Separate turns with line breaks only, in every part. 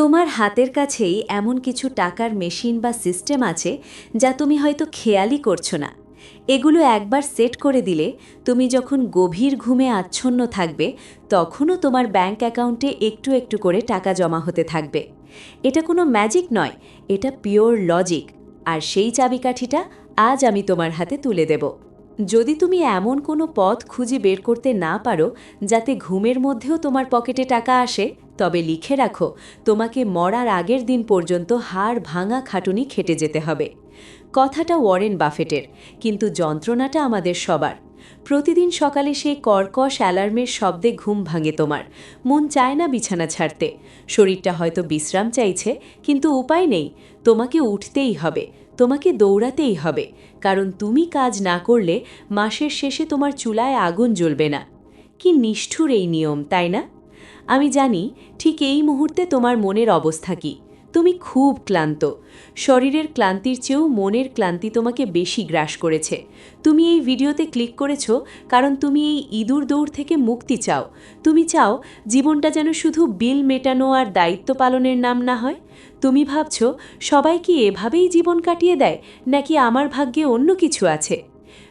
তোমার হাতের কাছেই এমন কিছু টাকার মেশিন বা সিস্টেম আছে যা তুমি হয়তো খেয়ালই করছ না। এগুলো একবার সেট করে দিলে তুমি যখন গভীর ঘুমে আচ্ছন্ন থাকবে, তখনও তোমার ব্যাংক অ্যাকাউন্টে একটু একটু করে টাকা জমা হতে থাকবে। এটা কোনো ম্যাজিক নয়, এটা পিওর লজিক। আর সেই চাবিকাঠিটা আজ আমি তোমার হাতে তুলে দেব। যদি তুমি এমন কোনো পথ খুঁজে বের করতে না পারো, যাতে ঘুমের মধ্যেও তোমার পকেটে টাকা আসে তবে লিখে রাখো, তোমাকে মরার আগের দিন পর্যন্ত হাড় ভাঙা খাটুনি খেটে যেতে হবে। কথাটা ওয়ারেন বাফেটের, কিন্তু যন্ত্রণাটা আমাদের সবার। প্রতিদিন সকালে সেই কর্কশ অ্যালার্মের শব্দে ঘুম ভাঙে তোমার। মন চায় না বিছানা ছাড়তে। শরীরটা হয়তো বিশ্রাম চাইছে, কিন্তু উপায় নেই। তোমাকে উঠতেই হবে, তোমাকে দৌড়াতেই হবে। কারণ তুমি কাজ না করলে মাসের শেষে তোমার চুলায় আগুন জ্বলবে না। কি নিষ্ঠুর এই নিয়ম, তাই না? আমি জানি ঠিক এই মুহূর্তে তোমার মনের অবস্থা কী। তুমি খুব ক্লান্ত। শরীরের ক্লান্তির চেয়েও মনের ক্লান্তি তোমাকে বেশি গ্রাস করেছে। তুমি এই ভিডিওতে ক্লিক করেছ কারণ তুমি এই ইঁদুর দৌড় থেকে মুক্তি চাও। তুমি চাও জীবনটা যেন শুধু বিল মেটানো আর দায়িত্ব পালনের নাম না হয়। তুমি ভাবছ, সবাই কি এভাবেই জীবন কাটিয়ে দেয় নাকি আমার ভাগ্যে অন্য কিছু আছে?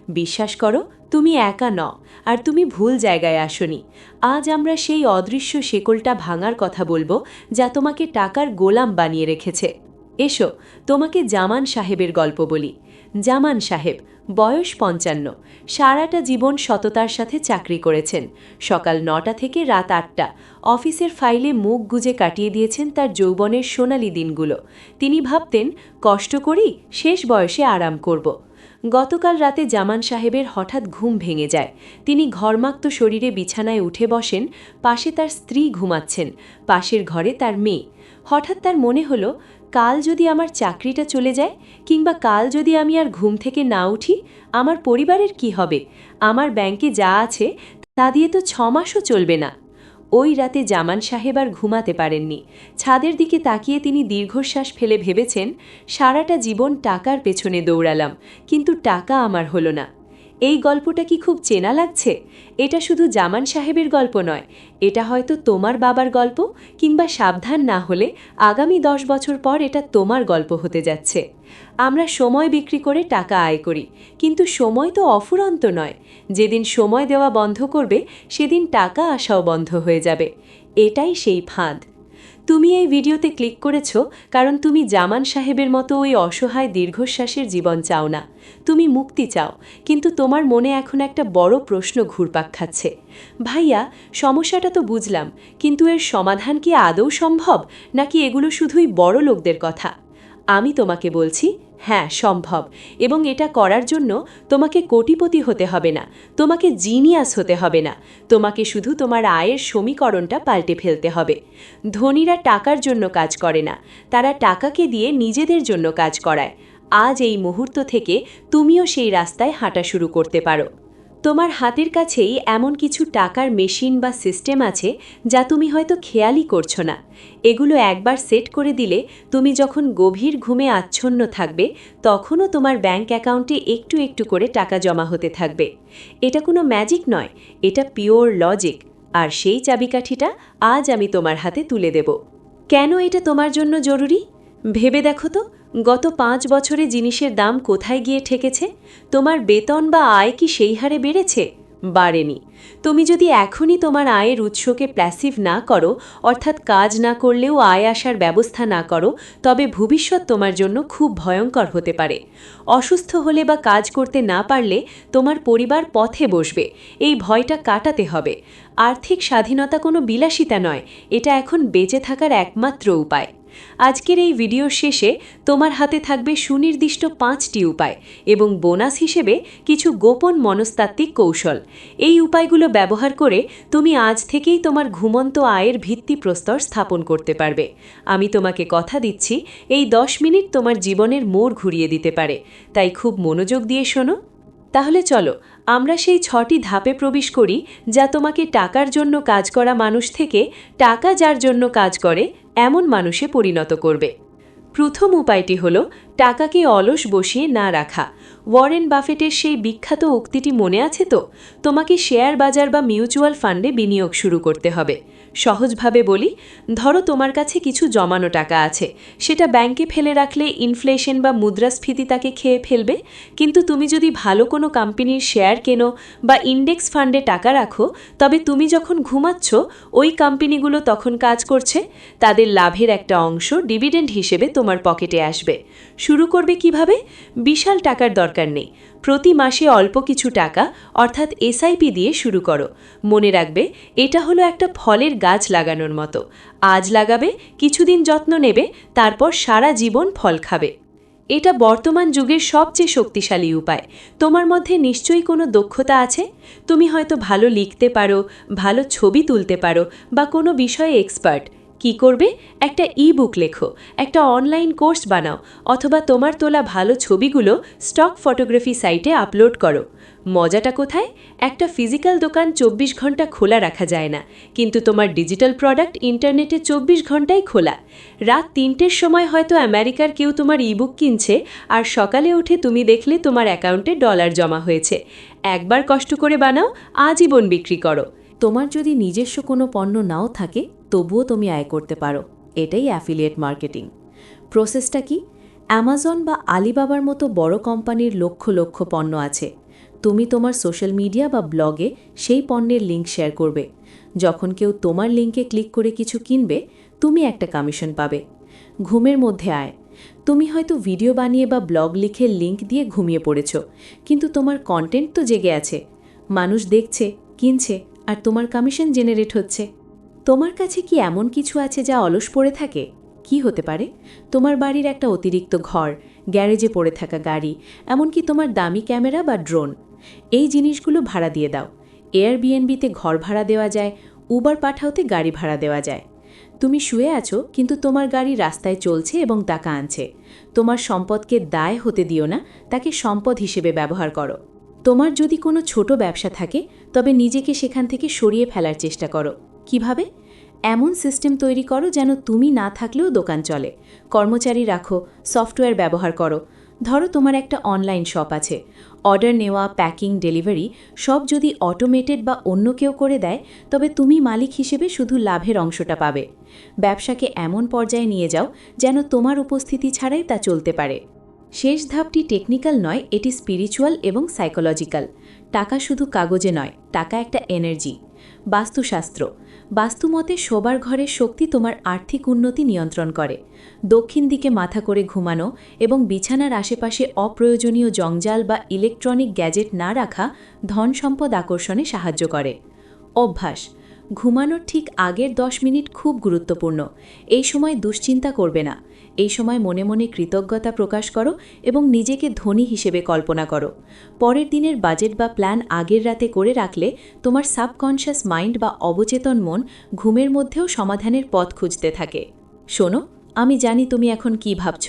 বিশ্বাস করো তুমি একা ন আর তুমি ভুল জায়গায় আসনি। আজ আমরা সেই অদৃশ্য শেকলটা ভাঙার কথা বলব, যা তোমাকে টাকার গোলাম বানিয়ে রেখেছে। এসো, তোমাকে জামান সাহেবের গল্প বলি। জামান সাহেব, বয়স পঞ্চান্ন, সারাটা জীবন সততার সাথে চাকরি করেছেন। সকাল নটা থেকে রাত আটটা, অফিসের ফাইলে মুখ গুজে কাটিয়ে দিয়েছেন তার যৌবনের সোনালি দিনগুলো। তিনি ভাবতেন, কষ্ট করি শেষ বয়সে আরাম করব। গতকাল রাতে জামান সাহেবের হঠাৎ ঘুম ভেঙে যায়। তিনি ঘর্মাক্ত শরীরে বিছানায় উঠে বসেন, পাশে তার স্ত্রী ঘুমাচ্ছেন, পাশের ঘরে তার মেয়ে। হঠাৎ তার মনে হলো, কাল যদি আমার চাকরিটা চলে যায় কিংবা কাল যদি আমি আর ঘুম থেকে না উঠি, আমার পরিবারের কি হবে? আমার ব্যাংকে যা আছে তা দিয়ে তো ছমাসও চলবে না। ওই রাতে জামান সাহেব আর ঘুমাতে পারেননি। ছাদের দিকে তাকিয়ে তিনি দীর্ঘশ্বাস ফেলে ভেবেছেন, সারাটা জীবন টাকার পেছনে দৌড়ালাম, কিন্তু টাকা আমার হলো না। এই গল্পটা কি খুব চেনা লাগছে? এটা শুধু জামান সাহেবের গল্প নয়। এটা হয়তো তোমার বাবার গল্প, কিংবা সাবধান না হলে আগামী দশ বছর পর এটা তোমার গল্প হতে যাচ্ছে। আমরা সময় বিক্রি করে টাকা আয় করি, কিন্তু সময় তো অফুরন্ত নয়। যেদিন সময় দেওয়া বন্ধ করবে, সেদিন টাকা আসাও বন্ধ হয়ে যাবে। এটাই সেই ফাঁদ। তুমি এই ভিডিওতে ক্লিক করেছ কারণ তুমি জামান সাহেবের মতো ওই অসহায় দীর্ঘশ্বাসের জীবন চাও না। তুমি মুক্তি চাও, কিন্তু তোমার মনে এখন একটা বড় প্রশ্ন ঘুরপাক খাচ্ছে। ভাইয়া, সমস্যাটা তো বুঝলাম, কিন্তু এর সমাধান কি আদৌ সম্ভব? নাকি এগুলো শুধুই বড় লোকদের কথা? আমি তোমাকে বলছি হ্যাঁ সম্ভব। এবং এটা করার জন্য তোমাকে কোটিপতি হতে হবে না, তোমাকে জিনিয়াস হতে হবে না, তোমাকে শুধু তোমার আয়ের সমীকরণটা পাল্টে ফেলতে হবে। ধনীরা টাকার জন্য কাজ করে না, তারা টাকাকে দিয়ে নিজেদের জন্য কাজ করায়। আজ এই মুহূর্ত থেকে তুমিও সেই রাস্তায় হাঁটা শুরু করতে পারো। তোমার হাতের কাছেই এমন কিছু টাকার মেশিন বা সিস্টেম আছে যা তুমি হয়তো খেয়ালই করছ না। এগুলো একবার সেট করে দিলে তুমি যখন গভীর ঘুমে আচ্ছন্ন থাকবে, তখনও তোমার ব্যাংক অ্যাকাউন্টে একটু একটু করে টাকা জমা হতে থাকবে। এটা কোনো ম্যাজিক নয়, এটা পিওর লজিক। আর সেই চাবিকাঠিটা আজ আমি তোমার হাতে তুলে দেব। কেন এটা তোমার জন্য জরুরি? ভেবে দেখো তো। গত পাঁচ বছরে জিনিসের দাম কোথায় গিয়ে ঠেকেছে? তোমার বেতন বা আয় কি সেই হারে বেড়েছে? বাড়েনি। তুমি যদি এখনই তোমার আয়ের উৎসকে প্যাসিভ না করো, অর্থাৎ কাজ না করলেও আয় আসার ব্যবস্থা না করো, তবে ভবিষ্যৎ তোমার জন্য খুব ভয়ঙ্কর হতে পারে। অসুস্থ হলে বা কাজ করতে না পারলে তোমার পরিবার পথে বসবে। এই ভয়টা কাটাতে হবে। আর্থিক স্বাধীনতা কোনো বিলাসিতা নয়। এটা এখন বেঁচে থাকার একমাত্র উপায়। আজকের এই ভিডিও শেষে তোমার হাতে থাকবে সুনির্দিষ্ট পাঁচটি উপায় এবং বোনাস হিসেবে কিছু গোপন মনস্তাত্ত্বিক কৌশল। এই উপায়গুলো ব্যবহার করে তুমি আজ থেকেই তোমার ঘুমন্ত আয়ের ভিত্তি প্রস্তর স্থাপন করতে পারবে। আমি তোমাকে কথা দিচ্ছি, এই দশ মিনিট তোমার জীবনের মোড় ঘুরিয়ে দিতে পারে। তাই খুব মনোযোগ দিয়ে শোনো। তাহলে চলো, আমরা সেই ছটি ধাপে প্রবেশ করি যা তোমাকে টাকার জন্য কাজ করা মানুষ থেকে টাকা যার জন্য কাজ করে এমন মানুষে পরিণত করবে। প্রথম উপায়টি হল, টাকাকে অলস বসিয়ে না রাখা। ওয়ারেন বাফেটের সেই বিখ্যাত উক্তিটি মনে আছে তো? তোমাকে শেয়ার বাজার বা মিউচুয়াল ফান্ডে বিনিয়োগ শুরু করতে হবে। সহজভাবে বলি, ধরো তোমার কাছে কিছু জমানো টাকা আছে, সেটা ব্যাংকে ফেলে রাখলে ইনফ্লেশন বা মুদ্রাস্ফীতি তাকে খেয়ে ফেলবে, কিন্তু তুমি যদি ভালো কোনো কোম্পানির শেয়ার কেনো বা ইন্ডেক্স ফান্ডে টাকা রাখো, তবে তুমি যখন ঘুমাচ্ছ, ওই কোম্পানিগুলো তখন কাজ করছে, তাদের লাভের একটা অংশ ডিভিডেন্ড হিসেবে তোমার পকেটে আসবে। শুরু করবে কীভাবে? বিশাল টাকার দরকার নেই। প্রতি মাসে অল্প কিছু টাকা, অর্থাৎ এসআইপি দিয়ে শুরু করো। মনে রাখবে, এটা হলো একটা ফলের গাছ লাগানোর মতো। আজ লাগাবে, কিছুদিন যত্ন নেবে, তারপর সারা জীবন ফল খাবে। এটা বর্তমান যুগের সবচেয়ে শক্তিশালী উপায়। তোমার মধ্যে নিশ্চয়ই কোনো দক্ষতা আছে? তুমি হয়তো ভালো লিখতে পারো, ভালো ছবি তুলতে পারো, বা কোনো বিষয়ে এক্সপার্ট কি করবে? একটা ই বুক লেখো, একটা অনলাইন কোর্স বানাও, অথবা তোমার তোলা ভালো ছবিগুলো স্টক ফটোগ্রাফি সাইটে আপলোড করো। মজাটা কোথায়? একটা ফিজিক্যাল দোকান চব্বিশ ঘণ্টা খোলা রাখা যায় না, কিন্তু তোমার ডিজিটাল প্রোডাক্ট ইন্টারনেটে চব্বিশ ঘন্টাই খোলা। রাত তিনটের সময় হয়তো আমেরিকার কেউ তোমার ইবুক কিনছে, আর সকালে উঠে তুমি দেখলে তোমার অ্যাকাউন্টে ডলার জমা হয়েছে। একবার কষ্ট করে বানাও, আজীবন বিক্রি করো। তোমার যদি নিজস্ব কোনো পণ্য নাও থাকে, তবুও তুমি আয় করতে পারো। এটাই অ্যাফিলিয়েট মার্কেটিং প্রসেসটা কি? অ্যামাজন বা আলিবাবার মতো বড় কোম্পানির লক্ষ লক্ষ পণ্য আছে। তুমি তোমার সোশ্যাল মিডিয়া বা ব্লগে সেই পণ্যের লিঙ্ক শেয়ার করবে। যখন কেউ তোমার লিঙ্কে ক্লিক করে কিছু কিনবে, তুমি একটা কমিশন পাবে। ঘুমের মধ্যে আয়। তুমি হয়তো ভিডিও বানিয়ে বা ব্লগ লিখে লিঙ্ক দিয়ে ঘুমিয়ে পড়েছ, কিন্তু তোমার কন্টেন্ট তো জেগে আছে। মানুষ দেখছে, কিনছে আর তোমার কমিশন জেনারেট হচ্ছে। তোমার কাছে কি এমন কিছু আছে যা অলস পড়ে থাকে? কি হতে পারে? তোমার বাড়ির একটা অতিরিক্ত ঘর, গ্যারেজে পড়ে থাকা গাড়ি, এমনকি তোমার দামি ক্যামেরা বা ড্রোন এই জিনিসগুলো ভাড়া দিয়ে দাও। এয়ারবিএনবিতে ঘর ভাড়া দেওয়া যায় উবার পাঠাওতে গাড়ি ভাড়া দেওয়া যায়। তুমি শুয়ে আছো, কিন্তু তোমার গাড়ি রাস্তায় চলছে এবং টাকা আনছে। তোমার সম্পদকে দায় হতে দিও না, তাকে সম্পদ হিসেবে ব্যবহার করো। তোমার যদি কোনো ছোট ব্যবসা থাকে, তবে নিজেকে সেখান থেকে সরিয়ে ফেলার চেষ্টা করো। কীভাবে? এমন সিস্টেম তৈরি করো যেন তুমি না থাকলেও দোকান চলে। কর্মচারী রাখো, সফটওয়্যার ব্যবহার করো। ধরো তোমার একটা অনলাইন শপ আছে। অর্ডার নেওয়া, প্যাকিং, ডেলিভারি সব যদি অটোমেটেড বা অন্য কেউ করে দেয়, তবে তুমি মালিক হিসেবে শুধু লাভের অংশটা পাবে। ব্যবসাকে এমন পর্যায়ে নিয়ে যাও যেন তোমার উপস্থিতি ছাড়াই তা চলতে পারে। শেষ ধাপটি টেকনিক্যাল নয়, এটি স্পিরিচুয়াল এবং সাইকোলজিক্যাল টাকা শুধু কাগজে নয়, টাকা একটা এনার্জি বাস্তুশাস্ত্র। বাস্তুমতে শোবার ঘরের শক্তি তোমার আর্থিক উন্নতি নিয়ন্ত্রণ করে। দক্ষিণ দিকে মাথা করে ঘুমানো এবং বিছানার আশেপাশে অপ্রয়োজনীয় জঞ্জাল বা ইলেকট্রনিক গ্যাজেট না রাখা ধন সম্পদ আকর্ষণে সাহায্য করে। অভ্যাস। ঘুমানোর ঠিক আগের দশ মিনিট খুব গুরুত্বপূর্ণ। এই সময় দুশ্চিন্তা করবে না। এই সময় মনে মনে কৃতজ্ঞতা প্রকাশ করো এবং নিজেকে ধনী হিসেবে কল্পনা করো। পরের দিনের বাজেট বা প্ল্যান আগের রাতে করে রাখলে তোমার সাবকনশিয়াস মাইন্ড বা অবচেতন মন ঘুমের মধ্যেও সমাধানের পথ খুঁজতে থাকে। শোনো, আমি জানি তুমি এখন কি ভাবছ।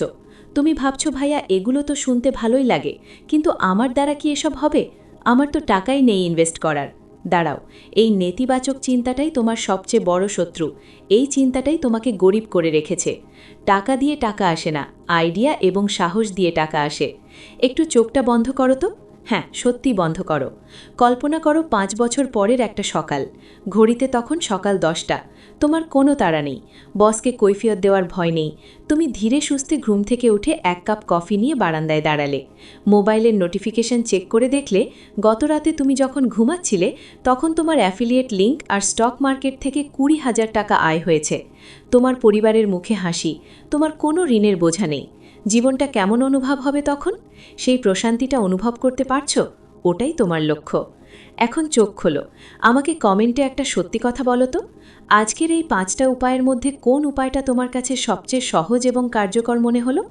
তুমি ভাবছ, ভাইয়া, এগুলো তো শুনতে ভালোই লাগে, কিন্তু আমার দ্বারা কি এসব হবে? আমার তো টাকাই নেই ইনভেস্ট করার। দাঁড়াও, এই নেতিবাচক চিন্তাটাই তোমার সবচেয়ে বড় শত্রু। এই চিন্তাটাই তোমাকে গরিব করে রেখেছে। টাকা দিয়ে টাকা আসে না, আইডিয়া এবং সাহস দিয়ে টাকা আসে। একটু চোখটা বন্ধ করো তো। হ্যাঁ সত্যি বন্ধ করো। কল্পনা করো পাঁচ বছর পরের একটা সকাল। ঘড়িতে তখন সকাল দশটা। তোমার কোনো তাড়া নেই। বসকে কৈফিয়ত দেওয়ার ভয় নেই। তুমি ধীরে সুস্থে ঘুম থেকে উঠে এক কাপ কফি নিয়ে বারান্দায় দাঁড়ালে। মোবাইলের নোটিফিকেশন চেক করে দেখলে, গত রাতে তুমি যখন ঘুমাচ্ছিলে, তখন তোমার অ্যাফিলিয়েট লিঙ্ক আর স্টক মার্কেট থেকে কুড়ি হাজার টাকা আয় হয়েছে। তোমার পরিবারের মুখে হাসি। তোমার কোনো ঋণের বোঝা নেই। জীবনটা কেমন অনুভব হবে তখন? সেই প্রশান্তিটা অনুভব করতে পারছ? ওটাই তোমার লক্ষ্য। এখন চোখ খোলো। আমাকে কমেন্টে একটা সত্যি কথা বলো তো। আজকের এই পাঁচটা উপায়ের মধ্যে কোন উপায়টা তোমার কাছে সবচেয়ে সহজ এবং কার্যকর মনে হলো?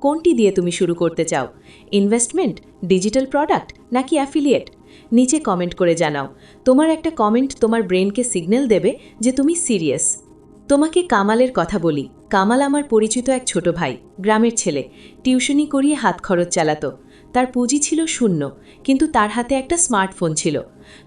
কোনটি দিয়ে তুমি শুরু করতে চাও? ইনভেস্টমেন্ট, ডিজিটাল প্রোডাক্ট, নাকি অ্যাফিলিয়েট? নিচে কমেন্ট করে জানাও। তোমার একটা কমেন্ট তোমার ব্রেনকে সিগন্যাল দেবে যে তুমি সিরিয়াস। তোমাকে কামালের কথা বলি। কামাল আমার পরিচিত এক ছোট ভাই, গ্রামের ছেলে। টিউশনি করিয়ে হাত খরচ চালাতো। তার পুঁজি ছিল শূন্য কিন্তু তার হাতে একটা স্মার্টফোন ছিল।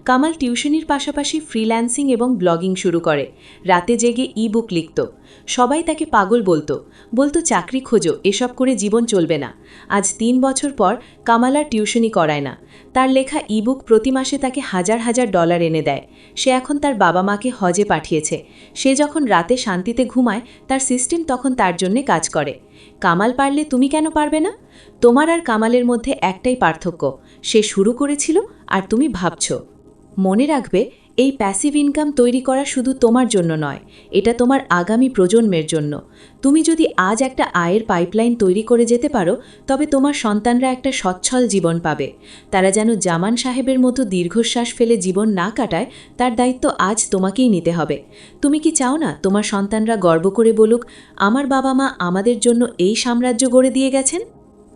কামাল টিউশনির পাশাপাশি ফ্রিল্যান্সিং এবং ব্লগিং শুরু করে। রাতে জেগে ই বুক লিখত। সবাই তাকে পাগল বলতো। বলতো, চাকরি খোঁজো, এসব করে জীবন চলবে না। আজ তিন বছর পর কামাল আর টিউশনি করায় না। তার লেখা ইবুক প্রতি মাসে তাকে হাজার হাজার ডলার এনে দেয়। সে এখন তার বাবা মাকে হজে পাঠিয়েছে। সে যখন রাতে শান্তিতে ঘুমায়, তার সিস্টেম তখন তার জন্যে কাজ করে। কামাল পারলে তুমি কেন পারবে না? তোমার আর কামালের মধ্যে একটাই পার্থক্য। সে শুরু করেছিল আর তুমি ভাবছ। মনে রাখবে, এই প্যাসিভ ইনকাম তৈরি করা শুধু তোমার জন্য নয়, এটা তোমার আগামী প্রজন্মের জন্য। তুমি যদি আজ একটা আয়ের পাইপলাইন তৈরি করে যেতে পারো, তবে তোমার সন্তানরা একটা সচ্ছল জীবন পাবে। তারা যেন জামান সাহেবের মতো দীর্ঘশ্বাস ফেলে জীবন না কাটায়, তার দায়িত্ব আজ তোমাকেই নিতে হবে। তুমি কি চাও না তোমার সন্তানরা গর্ব করে বলুক, আমার বাবা মা আমাদের জন্য এই সাম্রাজ্য গড়ে দিয়ে গেছেন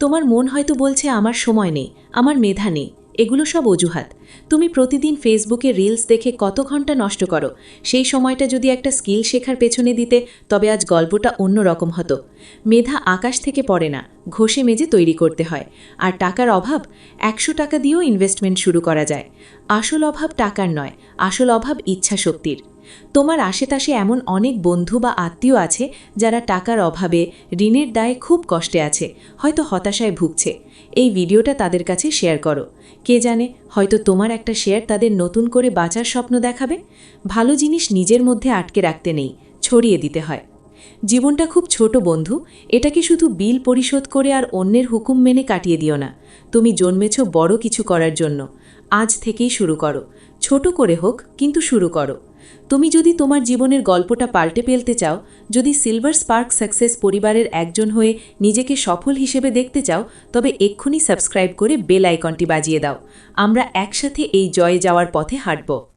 তোমার মন হয়তো বলছে, আমার সময় নেই, আমার মেধা নেই। এগুলো সব অজুহাত। তুমি প্রতিদিন ফেসবুকে রিলস দেখে কত ঘণ্টা নষ্ট করো? সেই সময়টা যদি একটা স্কিল শেখার পেছনে দিতে, তবে আজ গল্পটা অন্য রকম হতো। মেধা আকাশ থেকে পড়ে না, ঘষে মেজে তৈরি করতে হয়। আর টাকার অভাব? একশো টাকা দিয়েও ইনভেস্টমেন্ট শুরু করা যায়। আসল অভাব টাকার নয়, আসল অভাব ইচ্ছা শক্তির তোমার আশেপাশে এমন অনেক বন্ধু বা আত্মীয় আছে যারা টাকার অভাবে ঋণের দায়ে খুব কষ্টে আছে, হয়তো হতাশায় ভুগছে। এই ভিডিওটা তাদের কাছে শেয়ার করো। কে জানে, হয়তো তোমার একটা শেয়ার তাদের নতুন করে বাঁচার স্বপ্ন দেখাবে? ভালো জিনিস নিজের মধ্যে আটকে রাখতে নেই, ছড়িয়ে দিতে হয়। জীবনটা খুব ছোট বন্ধু, এটাকে শুধু বিল পরিশোধ করে আর অন্যের হুকুম মেনে কাটিয়ে দিও না। তুমি জন্মেছ বড় কিছু করার জন্য। আজ থেকেই শুরু করো। ছোট করে হোক, কিন্তু শুরু করো। তুমি যদি তোমার জীবনের গল্পটা পাল্টে ফেলতে চাও, যদি সিলভার স্পার্ক সাকসেস পরিবারের একজন হয়ে নিজেকে সফল হিসেবে দেখতে চাও, তবে এক্ষুনি সাবস্ক্রাইব করে বেল আইকনটি বাজিয়ে দাও। আমরা একসাথে এই জয়ে যাওয়ার পথে হাঁটব।